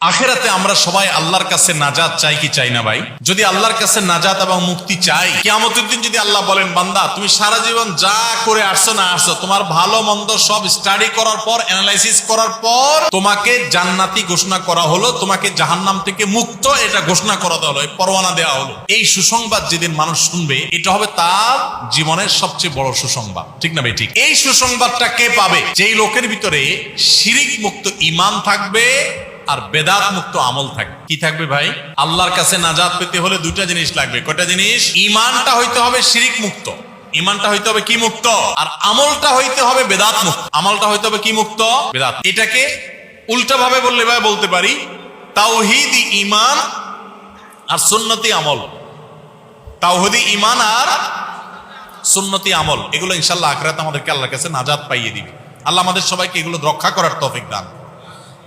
আখেরাতে আমরা সবাই আল্লাহর কাছে নাজাত চাই কি চাই না ভাই? যদি আল্লাহর কাছে নাজাত এবং মুক্তি চাই, কিয়ামতের দিন যদি আল্লাহ বলেন, বান্দা, তুমি সারা জীবন যা করে আসছো না আসছো, তোমার ভালো মন্দ সব স্টাডি করার পর অ্যানালাইসিস করার পর, তোমাকে জান্নাতি ঘোষণা করা হলো, তোমাকে জাহান্নাম থেকে মুক্ত এটা ঘোষণা করা হলো পরোয়ানা দেওয়া হলো। এই সুসংবাদ যেদিন মানুষ শুনবে, এটা হবে তার জীবনের সবচেয়ে বড় সুসংবাদ। ঠিক না ভাই? ঠিক। এই সুসংবাদটা কে পাবে? যেই লোকের ভিতরে শিরিক মুক্ত ইমান থাকবে আর বেদাত মুক্ত আমল থাকবে। কি থাকবে ভাই? আল্লাহর কাছে নাজাত পেতে হলে দুইটা জিনিস লাগবে। কয়টা জিনিস? ইমানটা হইতে হবে শিরিক মুক্ত ইমানটা হইতে হবে কি মুক্ত আর আমলটা হইতে হবে বেদাত মুক্ত আমলটা হইতে হবে কি মুক্ত বেদাত। এটাকে উল্টা ভাবে বললে ভাই বলতে পারি, তাওহিদ ইমান আর সুন্নতি আমল। তাওহিদি ইমান আর সুন্নতি আমল। এগুলো ইনশাল্লাহ আখরাত আমাদেরকে আল্লাহর কাছে নাজাত পাইয়ে দিবে। আল্লাহ আমাদের সবাইকে এগুলো রক্ষা করার তৌফিক দান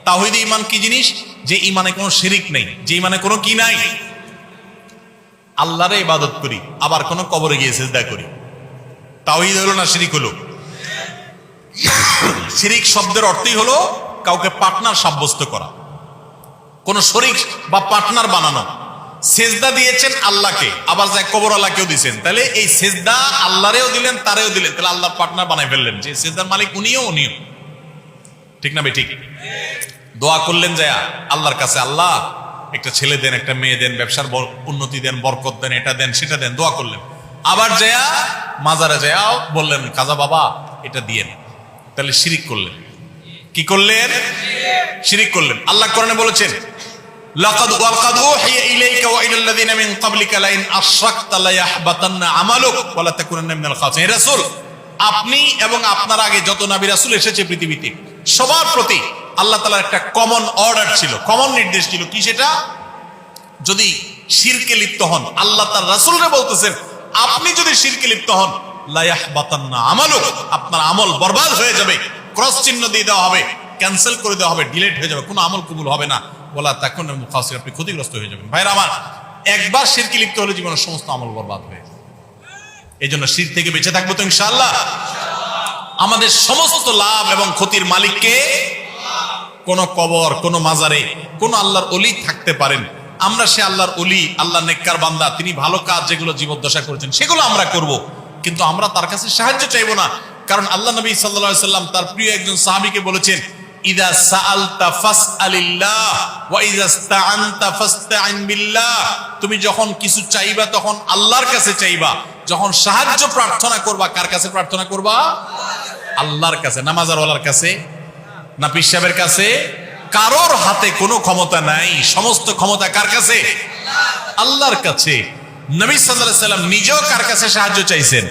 তাহিদ ইমান কি জিনিস? যে ইমানে কোনো শিরিক নেই, যে ইমানে কোনো কি নাই। আল্লাহরে ইবাদত করি, আবার কোনো কবরে গিয়ে সেজদা করি। তাওহিদ হলো না শিরিক হলো? শিরিক শব্দের অর্থই হলো কাউকে পার্টনার সাব্যস্ত করা। কোন শরিক বা পার্টনার বানানো। সেজদা দিয়েছেন আল্লাহকে, আবার যায় কবর আল্লাহকেও দিয়েছেন। তাহলে এই সেজদা আল্লাহরেও দিলেন, তারেও দিলেন। তাহলে আল্লাহ পার্টনার বানাই ফেললেন। যে সেজদার মালিক উনিও উনিও। ঠিক না ভাই, ঠিক? দোয়া করলেন যায় আল্লাহর কাছে, আল্লাহ, একটা ছেলে দেন, একটা মেয়ে দেন, ব্যবসার উন্নতি দেন, বরকত দেন, এটা দেন, সেটা দেন, দোয়া করলেন। আবার জয়া মাজারে জয়াও বললেন, কাজা বাবা, এটা দিয়েন তাহলে শিরিক করলেন। কি করলেন? শিরিক করলেন। আল্লাহ কোরআনে বলেছেন ইলাইকা ওয়া ইলাল লাযিনা মিন ক্বাবলিকা লাইন আশরাকতা লা ইয়াহবাতান্না আমালুক ওয়া লা তাকুনান্না মিনাল খাসিরিন। রাসূল, আপনি এবং আপনার আগে যত নবী রাসূল এসেছে পৃথিবীতে, সবার প্রতি আল্লাহ তাআলার একটা কমন অর্ডার ছিল কমন নির্দেশ ছিল কি সেটা? যদি শিরকে লিপ্ত হন, আল্লাহ তার রাসূলরে বলতেছেন, আপনি যদি শিরকে লিপ্ত হন আপনার আমল বরবাদ হয়ে যাবে ক্রস চিহ্ন দিয়ে দেওয়া হবে ক্যান্সেল করে দেওয়া হবে ডিলেট হয়ে যাবে, কোনো আমল হবে না। বলা তখন আপনি ক্ষতিগ্রস্ত হয়ে আমার, একবার শিরকে লিপ্ত হলে জীবনের সমস্ত আমল বরবাদ এই জন্য শির থেকে বেঁচে থাকব তো ইনশাআল্লাহ। আমাদের সমস্ত লাভ এবং ক্ষতির মালিককে কোন কবর, কোন মাজারে, কোন আল্লাহর অলি থাকতে পারেন। আমরা সে আল্লাহর অলি আল্লাহ নেককার বান্দা, তিনি ভালো কাজ যেগুলো জীবদ্দশা করেছেন, সেগুলো আমরা করব। কিন্তু আমরা তার কাছে সাহায্য চাইব না। কারণ আল্লাহ নবী সাল্লাল্লাহু সাল্লাম তার প্রিয় একজন সাহাবিকে বলেছেন ওয়া তুমি যখন কিছু চাইবা, তখন আল্লাহর কাছে চাইবা। যখন সাহায্য প্রার্থনা করবা, কার কাছে প্রার্থনা করবা? আল্লাহর কাছে নামাজারওয়ালার কাছে। না পিসাবের কাছে, কারোর হাতে কোনো ক্ষমতা নাই। সমস্ত ক্ষমতা কার কাছে? আল্লাহর কাছে। নবী আলাইহি সাল্লাম নিজেও কার কাছে সাহায্য চাইছেন?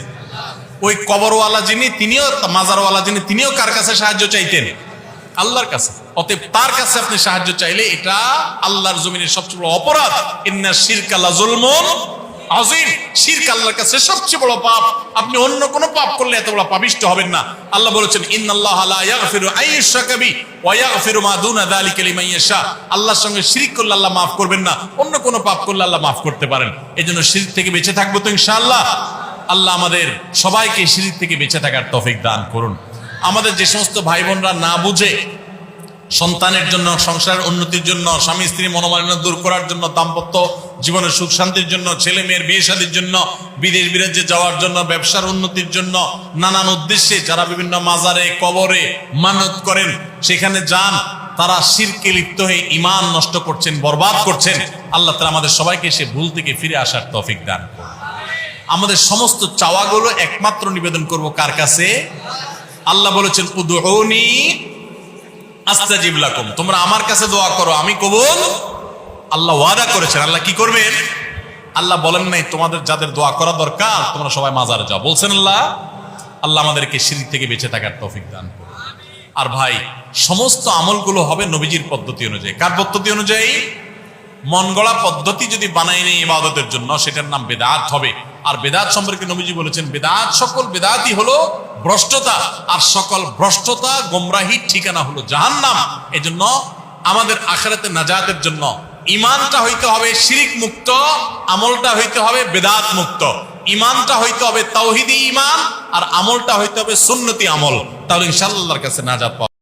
ওই কবরওয়ালা যিনি, তিনিও, মাজারওয়ালা যিনি, তিনিও কার কাছে সাহায্য চাইতেন? আল্লাহর কাছে। অতএব তার কাছে আপনি সাহায্য চাইলে এটা আল্লাহর জমিনের সবচেয়ে বড় অপরাধ। ইন্না শিরকা লা যুলমুন আজিম শিরক আল্লাহর কাছে সবচেয়ে বড় পাপ। আপনি অন্য কোন পাপ করলে এত বড় পাপিষ্ট হবেন না। আল্লাহ বলেছেন, ইন্নাল্লাহা লা ইয়াগফিরু আইয়ুশরাকা বি ওয়া ইয়াগফিরু মা দুনা যালিকা লিমান ইয়াশা। আল্লাহর সঙ্গে শিরক করলে আল্লাহ মাফ করবেন না। অন্য কোন পাপ করলে আল্লাহ মাফ করতে পারেন। এজন্য শিরক থেকে বেঁচে থাকব তো ইনশাআল্লাহ। আল্লাহ আমাদের সবাইকে শিরিক থেকে বেঁচে থাকার তৌফিক দান করুন। আমাদের যে সমস্ত ভাই বোনরা না বুঝে সন্তানের জন্য, সংসারের উন্নতির জন্য, স্বামী স্ত্রী মনোমালিন্য দূর করার জন্য, দাম্পত্য জীবনের সুখ শান্তির জন্য, ছেলে মেয়ের বিয়ে শাদীর জন্য, বিদেশ বিরাজ্যে যাওয়ার জন্য, ব্যবসার উন্নতির জন্য, নানান উদ্দেশ্যে যারা বিভিন্ন মাজারে, কবরে মানত করেন, সেখানে যান, তারা শিরকে লিপ্ত হয়ে ইমান নষ্ট করছেন, বরবাদ করছেন। আল্লাহ তালা আমাদের সবাইকে সে ভুল থেকে ফিরে আসার তৌফিক দান আমাদের সমস্ত চাওয়াগুলো একমাত্র নিবেদন করব কার কাছে? আল্লাহ বলেছেন উদুনি আস্তাজিব লাকুম। তোমরা আমার কাছে দোয়া করো, আমি কবুল? আল্লাহ ওয়াদা করেছেন, আল্লাহ কি করবেন? আল্লাহ বলেন নাই, তোমাদের যাদের দোয়া করা দরকার, তোমরা সবাই মাজারে যাও। বলছেন আল্লাহ আল্লাহ আমাদেরকে সিঁড়ি থেকে বেঁচে থাকার তৌফিক দান করুন। আর ভাই, সমস্ত আমলগুলো হবে নবীজির পদ্ধতি অনুযায়ী। কার পদ্ধতি অনুযায়ী? মন গড়া পদ্ধতি যদি বানাই নেই ইবাদতের জন্য, সেটার নাম বেদাত হবে। আর বেদাত সম্পর্কে নবীজি বলেছেন, বেদাত সকল বেদাতই হলো ভ্রষ্টতা, আর সকল ভ্রষ্টতা গোমরাহির ঠিকানা হলো জাহান্নাম। এজন্য আমাদের আখেরাতে নাজাতের জন্য ইমানটা হইতে হবে শিরিক মুক্ত, আমলটা হইতে হবে বেদাত মুক্ত। ইমানটা হইতে হবে তাওহিদি ইমান আর আমলটা হইতে হবে সুন্নতি আমল। তাহলে ইনশাআল্লাহর কাছে নাজাত পাওয়া